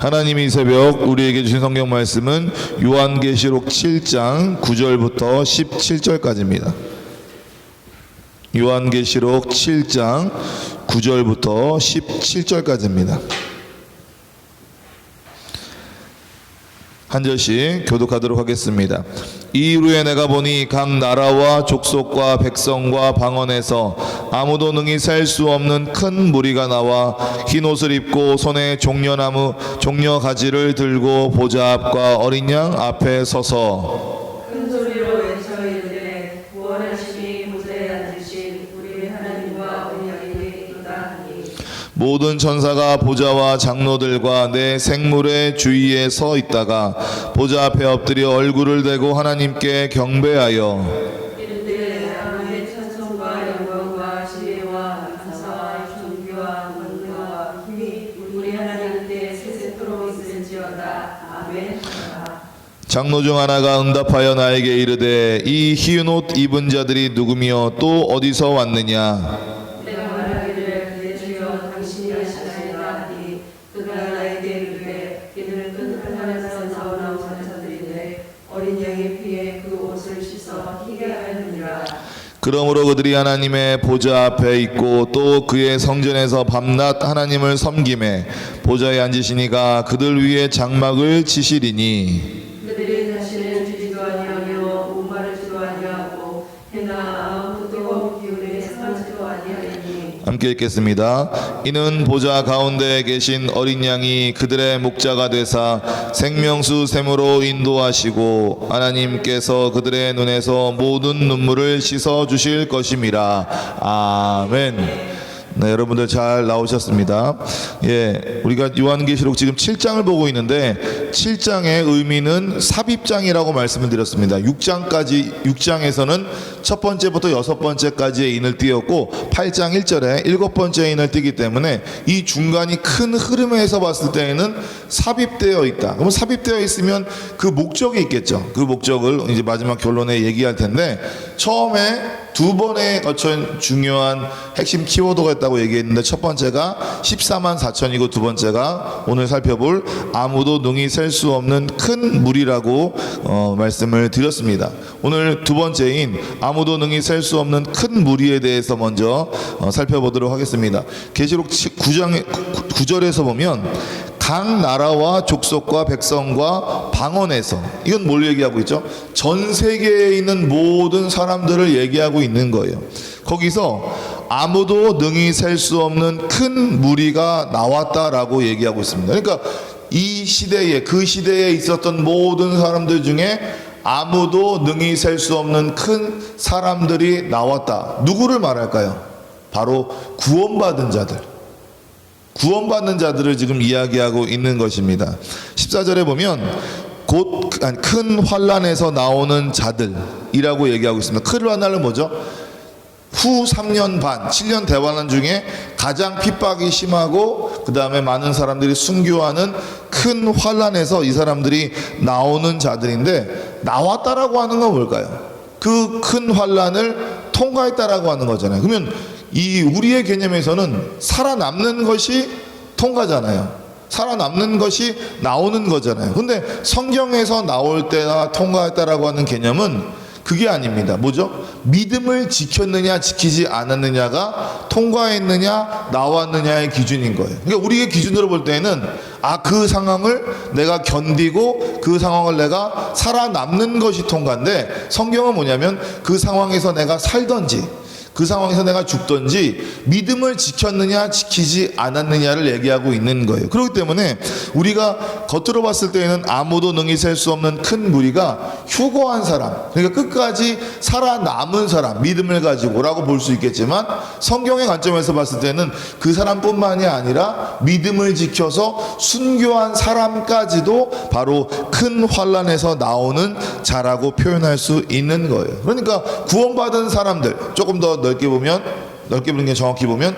하나님이 이 새벽 우리에게 주신 성경 말씀은 요한계시록 7장 9절부터 17절까지입니다. 요한계시록 7장 9절부터 17절까지입니다. 한 절씩 교독하도록 하겠습니다. 이후에 내가 보니 각 나라와 족속과 백성과 방언에서 아무도 능히 셀 수 없는 큰 무리가 나와 흰 옷을 입고 손에 종려나무 종려 가지를 들고 보좌 앞과 어린 양 앞에 서서 모든 천사가 보좌와 장로들과 내 생물의 주위에 서 있다가 보좌 앞에 엎드려 얼굴을 대고 하나님께 경배하여. 장로 중 하나가 응답하여 나에게 이르되 이 희은 옷 입은 자들이 누구며 또 어디서 왔느냐 그러므로 그들이 하나님의 보좌 앞에 있고 또 그의 성전에서 밤낮 하나님을 섬김에 보좌에 앉으시니가 그들 위에 장막을 치시리니 함께 읽겠습니다. 이는 보좌 가운데 계신 어린 양이 그들의 목자가 되사 생명수 샘으로 인도하시고 하나님께서 그들의 눈에서 모든 눈물을 씻어 주실 것임이라. 아멘. 네, 여러분들 잘 나오셨습니다. 예, 우리가 요한계시록 지금 7장을 보고 있는데 7장의 의미는 삽입장이라고 말씀을 드렸습니다. 6장까지 6장에서는 첫 번째부터 여섯 번째까지의 인을 띄었고 8장 1절에 일곱 번째 인을 띄기 때문에 이 중간이 큰 흐름에서 봤을 때에는 삽입되어 있다. 그럼 삽입되어 있으면 그 목적이 있겠죠. 그 목적을 이제 마지막 결론에 얘기할 텐데 처음에 두 번에 거친 중요한 핵심 키워드가 있다고 얘기했는데 첫 번째가 14만 4천이고 두 번째가 오늘 살펴볼 아무도 능히 셀 수 없는 큰 물이라고 어, 말씀을 드렸습니다. 오늘 두 번째인 아무도 능히 셀 수 없는 큰 무리에 대해서 먼저 어, 살펴보도록 하겠습니다. 계시록 9장 9절에서 보면 각 나라와 족속과 백성과 방언에서 이건 뭘 얘기하고 있죠? 전 세계에 있는 모든 사람들을 얘기하고 있는 거예요. 거기서 아무도 능히 셀 수 없는 큰 무리가 나왔다라고 얘기하고 있습니다. 그러니까 이 시대에 그 시대에 있었던 모든 사람들 중에 아무도 능히 셀 수 없는 큰 사람들이 나왔다. 누구를 말할까요? 바로 구원받은 자들. 구원받는 자들을 지금 이야기하고 있는 것입니다. 14절에 보면 곧 큰 환란에서 나오는 자들이라고 얘기하고 있습니다. 큰 환란은 뭐죠? 후 3년 반, 7년 대환란 중에 가장 핍박이 심하고 그 다음에 많은 사람들이 순교하는 큰 환란에서 이 사람들이 나오는 자들인데 나왔다라고 하는 건 뭘까요? 그 큰 환란을 통과했다라고 하는 거잖아요. 그러면 이 우리의 개념에서는 살아남는 것이 통과잖아요. 살아남는 것이 나오는 거잖아요. 근데 성경에서 나올 때나 통과했다라고 하는 개념은 그게 아닙니다. 뭐죠? 믿음을 지켰느냐 지키지 않았느냐가 통과했느냐 나왔느냐의 기준인 거예요. 그러니까 우리의 기준으로 볼 때는 아 그 상황을 내가 견디고 그 상황을 내가 살아남는 것이 통과인데 성경은 뭐냐면 그 상황에서 내가 살던지 그 상황에서 내가 죽던지 믿음을 지켰느냐 지키지 않았느냐를 얘기하고 있는 거예요. 그렇기 때문에 우리가 겉으로 봤을 때에는 아무도 능히 셀 수 없는 큰 무리가 휴거한 사람, 그러니까 끝까지 살아남은 사람, 믿음을 가지고라고 볼 수 있겠지만 성경의 관점에서 봤을 때는 그 사람뿐만이 아니라 믿음을 지켜서 순교한 사람까지도 바로 큰 환란에서 나오는 자라고 표현할 수 있는 거예요. 그러니까 구원받은 사람들 조금 더 넓게 보면 넓게 보는 게 정확히 보면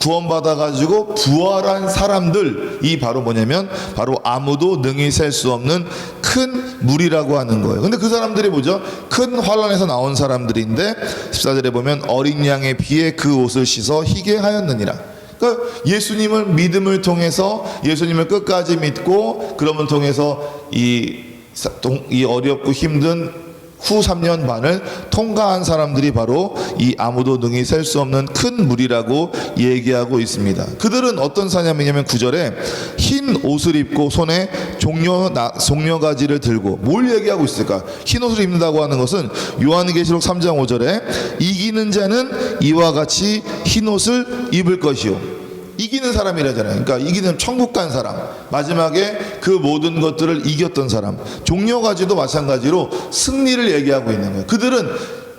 구원받아 가지고 부활한 사람들이 바로 뭐냐면 바로 아무도 능히 셀 수 없는 큰 물이라고 하는 거예요. 근데 그 사람들이 뭐죠? 큰 환란에서 나온 사람들인데 14절에 보면 어린 양의 피에 그 옷을 씻어 희게 하였느니라. 그러니까 예수님을 믿음을 통해서 예수님을 끝까지 믿고 그러면 통해서 이, 이 어렵고 힘든 후 3년 반을 통과한 사람들이 바로 이 아무도 능히 셀 수 없는 큰 무리라고 얘기하고 있습니다. 그들은 어떤 사람이냐면 구절에 흰 옷을 입고 손에 종려 나, 종려 가지를 들고 뭘 얘기하고 있을까? 흰 옷을 입는다고 하는 것은 요한계시록 3장 5절에 이기는 자는 이와 같이 흰 옷을 입을 것이요. 이기는 사람이라잖아요. 그러니까 이기는 천국 간 사람. 마지막에 그 모든 것들을 이겼던 사람. 종려 가지도 마찬가지로 승리를 얘기하고 있는 거예요. 그들은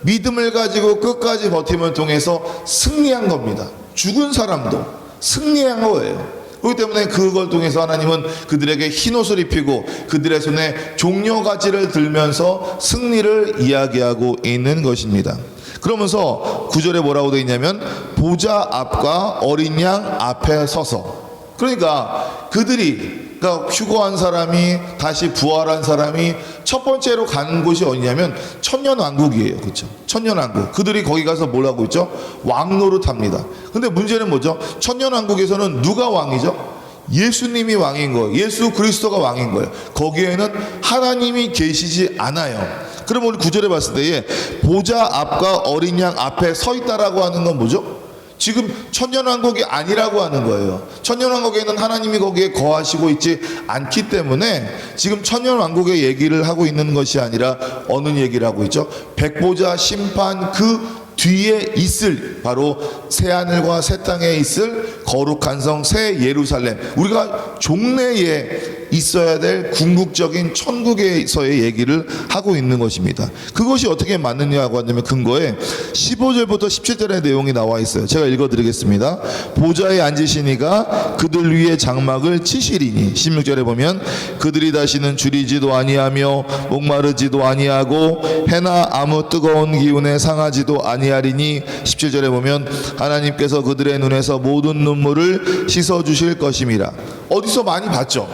믿음을 가지고 끝까지 버팀을 통해서 승리한 겁니다. 죽은 사람도 승리한 거예요. 그렇기 때문에 그걸 통해서 하나님은 그들에게 흰 옷을 입히고 그들의 손에 종려가지를 들면서 승리를 이야기하고 있는 것입니다. 그러면서 구절에 뭐라고 되어 있냐면 보좌 앞과 어린 양 앞에 서서 그러니까 그들이 그러니까 휴거한 사람이 다시 부활한 사람이 첫 번째로 가는 곳이 어디냐면 천년 왕국이에요. 그렇죠? 천년 왕국. 그들이 거기 가서 뭘 하고 있죠? 왕노릇 합니다. 근데 문제는 뭐죠? 천년 왕국에서는 누가 왕이죠? 예수님이 왕인 거예요. 예수 그리스도가 왕인 거예요. 거기에는 하나님이 계시지 않아요. 그럼 우리 구절에 봤을 때에 보좌 앞과 어린 양 앞에 서 있다라고 하는 건 뭐죠? 지금 천년왕국이 아니라고 하는 거예요. 천년왕국에는 하나님이 거기에 거하시고 있지 않기 때문에 지금 천년왕국의 얘기를 하고 있는 것이 아니라 어느 얘기를 하고 있죠? 백보자 심판 그 뒤에 있을 바로 새 하늘과 새 땅에 있을 거룩한 성 새 예루살렘 우리가 종래에 있어야 될 궁극적인 천국에서의 얘기를 하고 있는 것입니다. 그것이 어떻게 맞느냐고 하냐면 근거에 15절부터 17절의 내용이 나와 있어요. 제가 읽어 드리겠습니다. 보좌에 앉으시니가 그들 위에 장막을 치시리니 16절에 보면 그들이 다시는 줄이지도 아니하며 목마르지도 아니하고 해나 아무 뜨거운 기운에 상하지도 아니 하리니 17절에 보면 하나님께서 그들의 눈에서 모든 눈물을 씻어 주실 것임이라. 어디서 많이 봤죠?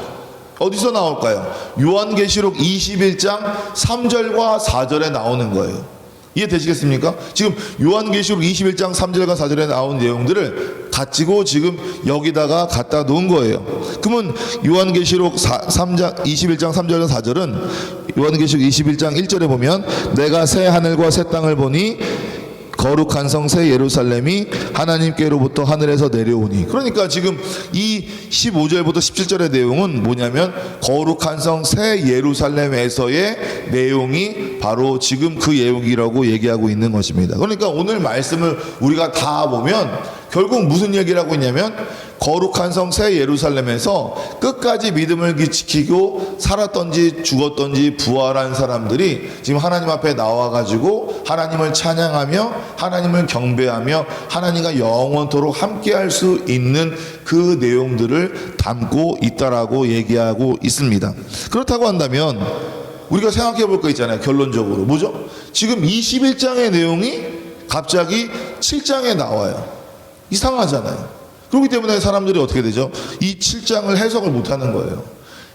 어디서 나올까요? 요한계시록 21장 3절과 4절에 나오는 거예요. 이해되시겠습니까? 지금 요한계시록 21장 3절과 4절에 나온 내용들을 가지고 지금 여기다가 갖다 놓은 거예요. 그러면 요한계시록 3장 21장 3절과 4절은 요한계시록 21장 1절에 보면 내가 새 하늘과 새 땅을 보니 거룩한 성새 예루살렘이 하나님께로부터 하늘에서 내려오니 그러니까 지금 이 15절부터 17절의 내용은 뭐냐면 거룩한 성새 예루살렘에서의 내용이 바로 지금 그 내용이라고 얘기하고 있는 것입니다. 그러니까 오늘 말씀을 우리가 다 보면 결국 무슨 얘기를 하고 있냐면 거룩한 성 새 예루살렘에서 끝까지 믿음을 지키고 살았던지 죽었던지 부활한 사람들이 지금 하나님 앞에 나와가지고 하나님을 찬양하며 하나님을 경배하며 하나님과 영원토록 함께할 수 있는 그 내용들을 담고 있다라고 얘기하고 있습니다. 그렇다고 한다면 우리가 생각해 볼 거 있잖아요. 결론적으로 뭐죠? 지금 21장의 내용이 갑자기 7장에 나와요. 이상하잖아요. 그렇기 때문에 사람들이 어떻게 되죠? 이 7장을 해석을 못 하는 거예요.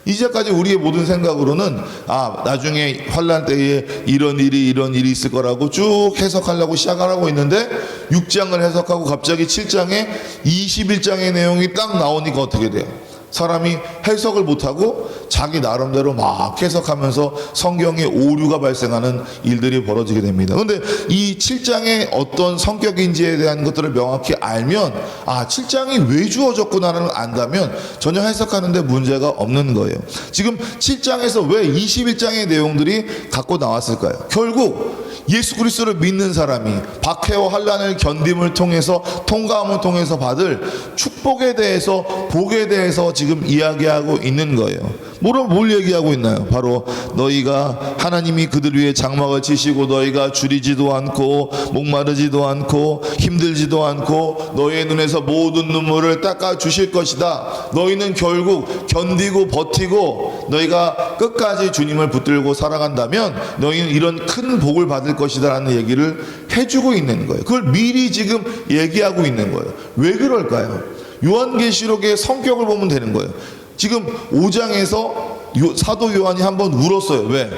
이제까지 우리의 모든 생각으로는 아 나중에 환란 때에 이런 일이 이런 일이 있을 거라고 쭉 해석하려고 시작하고 있는데 6장을 해석하고 갑자기 7장에 21장의 내용이 딱 나오니까 어떻게 돼요? 사람이 해석을 못하고 자기 나름대로 막 해석하면서 성경에 오류가 발생하는 일들이 벌어지게 됩니다. 그런데 이 7장의 어떤 성격인지에 대한 것들을 명확히 알면 아 7장이 왜 주어졌구나를 안다면 전혀 해석하는데 문제가 없는 거예요. 지금 7장에서 왜 21장의 내용들이 갖고 나왔을까요? 결국 예수 그리스도를 믿는 사람이 박해와 환란을 견딤을 통해서 통과함을 통해서 받을 축복에 대해서 복에 대해서 지금 이야기하고 있는 거예요. 뭐를 뭘 얘기하고 있나요? 바로 너희가 하나님이 그들 위해 장막을 치시고 너희가 줄이지도 않고 목마르지도 않고 힘들지도 않고 너희의 눈에서 모든 눈물을 닦아 주실 것이다. 너희는 결국 견디고 버티고 너희가 끝까지 주님을 붙들고 살아간다면 너희는 이런 큰 복을 받을 것이다라는 얘기를 해주고 있는 거예요. 그걸 미리 지금 얘기하고 있는 거예요. 왜 그럴까요? 요한계시록의 성격을 보면 되는 거예요. 지금 5장에서 사도 요한이 한번 울었어요. 왜?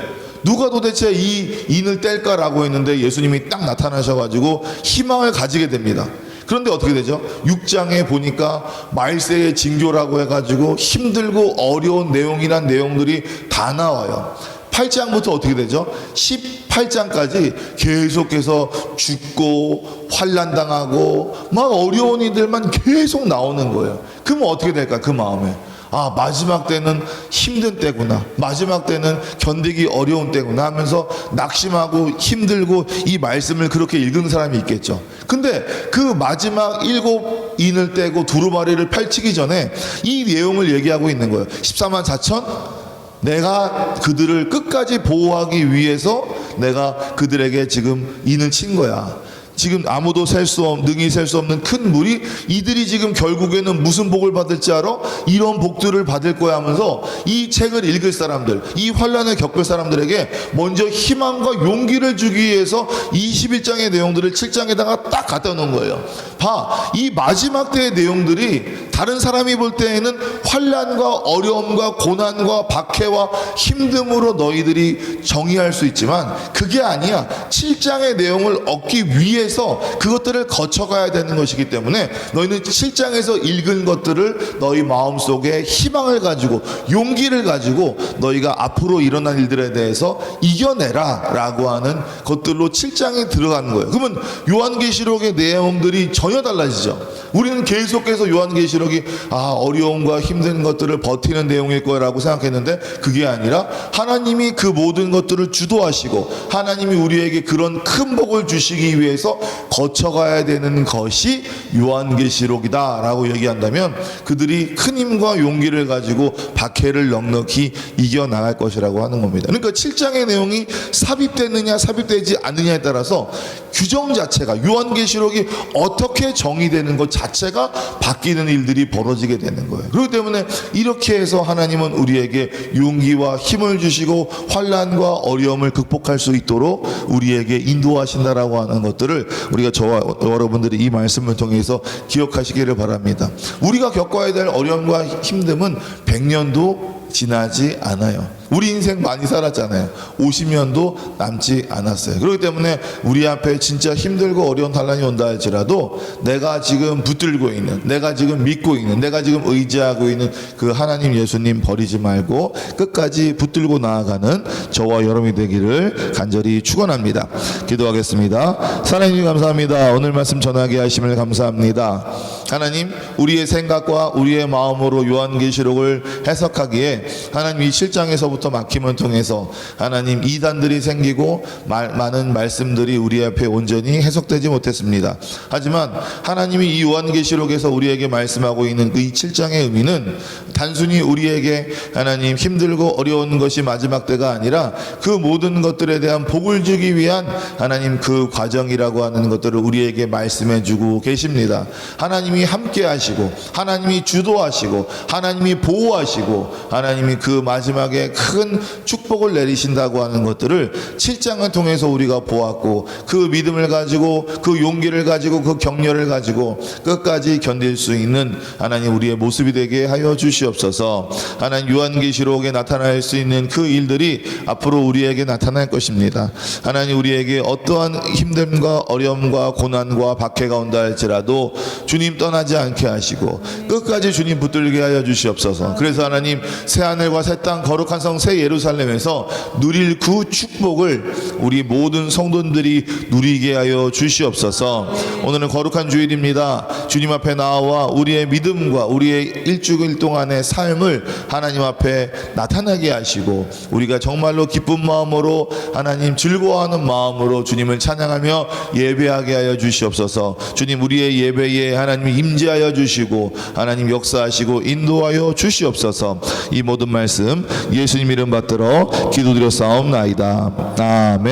누가 도대체 이 인을 뗄까라고 했는데 예수님이 딱 나타나셔가지고 희망을 가지게 됩니다. 그런데 어떻게 되죠? 6장에 보니까 말세의 징조라고 해가지고 힘들고 어려운 내용이란 내용들이 다 나와요. 8장부터 어떻게 되죠? 18장까지 계속해서 죽고 환란 당하고 막 어려운 이들만 계속 나오는 거예요. 그러면 어떻게 될까? 그 마음에. 아, 마지막 때는 힘든 때구나. 마지막 때는 견디기 어려운 때구나 하면서 낙심하고 힘들고 이 말씀을 그렇게 읽은 사람이 있겠죠. 근데 그 마지막 일곱 인을 떼고 두루마리를 펼치기 전에 이 내용을 얘기하고 있는 거예요. 14만 4천? 내가 그들을 끝까지 보호하기 위해서 내가 그들에게 지금 인을 친 거야. 지금 아무도 셀 수 없, 능히 셀 수 없는 큰 물이 이들이 지금 결국에는 무슨 복을 받을지 알아? 이런 복들을 받을 거야 하면서 이 책을 읽을 사람들, 이 환란을 겪을 사람들에게 먼저 희망과 용기를 주기 위해서 21장의 내용들을 7장에다가 딱 갖다 놓은 거예요. 봐, 이 마지막 때의 내용들이 다른 사람이 볼 때에는 환란과 어려움과 고난과 박해와 힘듦으로 너희들이 정의할 수 있지만 그게 아니야. 7장의 내용을 얻기 위해서 그것들을 거쳐가야 되는 것이기 때문에 너희는 7장에서 읽은 것들을 너희 마음속에 희망을 가지고 용기를 가지고 너희가 앞으로 일어난 일들에 대해서 이겨내라 라고 하는 것들로 7장에 들어가는 거예요. 그러면 요한계시록의 내용들이 전혀 달라지죠. 우리는 계속해서 요한계시록 이 아 어려움과 힘든 것들을 버티는 내용일 거라고 생각했는데 그게 아니라 하나님이 그 모든 것들을 주도하시고 하나님이 우리에게 그런 큰 복을 주시기 위해서 거쳐가야 되는 것이 요한계시록이다라고 얘기한다면 그들이 큰 힘과 용기를 가지고 박해를 넉넉히 이겨 나갈 것이라고 하는 겁니다. 그러니까 7장의 내용이 삽입되느냐 삽입되지 않느냐에 따라서 규정 자체가 요한계시록이 어떻게 정의되는 것 자체가 바뀌는 일들이 벌어지게 되는 거예요. 그렇기 때문에 이렇게 해서 하나님은 우리에게 용기와 힘을 주시고 환란과 어려움을 극복할 수 있도록 우리에게 인도하신다라고 하는 것들을 우리가 저와 여러분들이 이 말씀을 통해서 기억하시기를 바랍니다. 우리가 겪어야 될 어려움과 힘듦은 100년도 지나지 않아요. 우리 인생 많이 살았잖아요. 50년도 남지 않았어요. 그렇기 때문에 우리 앞에 진짜 힘들고 어려운 단란이 온다 할지라도 내가 지금 붙들고 있는, 내가 지금 믿고 있는, 내가 지금 의지하고 있는 그 하나님 예수님 버리지 말고 끝까지 붙들고 나아가는 저와 여러분이 되기를 간절히 축원합니다. 기도하겠습니다. 하나님 감사합니다. 오늘 말씀 전하게 하심을 감사합니다. 하나님 우리의 생각과 우리의 마음으로 요한계시록을 해석하기에 하나님 이 7장에서부터 막힘을 통해서 하나님 이단들이 생기고 말- 많은 말씀들이 우리 앞에 온전히 해석되지 못했습니다. 하지만 하나님이 이 요한계시록에서 우리에게 말씀하고 있는 그 이 7장의 의미는 단순히 우리에게 하나님 힘들고 어려운 것이 마지막 때가 아니라 그 모든 것들에 대한 복을 주기 위한 하나님 그 과정이라고 하는 것들을 우리에게 말씀해 주고 계십니다. 하나님이 함께 하시고 하나님이 주도하시고 하나님이 보호하시고 하나님이 그 마지막에 큰 축복을 내리신다고 하는 것들을 7장을 통해서 우리가 보았고 그 믿음을 가지고 그 용기를 가지고 그 격려를 가지고 끝까지 견딜 수 있는 하나님 우리의 모습이 되게 하여 주시옵소서. 하나님 요한계시록에 나타날 수 있는 그 일들이 앞으로 우리에게 나타날 것입니다. 하나님 우리에게 어떠한 힘듦과 어려움과 고난과 박해가 온다 할지라도 주님 떠나지 않게 하시고 끝까지 주님 붙들게 하여 주시옵소서. 그래서 하나님 새 하늘과 새 땅 거룩한 성 새 예루살렘에서 누릴 그 축복을 우리 모든 성도들이 누리게 하여 주시옵소서. 오늘은 거룩한 주일입니다. 주님 앞에 나와 우리의 믿음과 우리의 일주일 동안의 삶을 하나님 앞에 나타나게 하시고 우리가 정말로 기쁜 마음으로 하나님 즐거워하는 마음으로 주님을 찬양하며 예배하게 하여 주시옵소서. 주님 우리의 예배에 임재하여 주시고 하나님 역사하시고 인도하여 주시옵소서. 이 모든 말씀 예수님 이름 받들어 기도드려 싸움나이다. 아멘.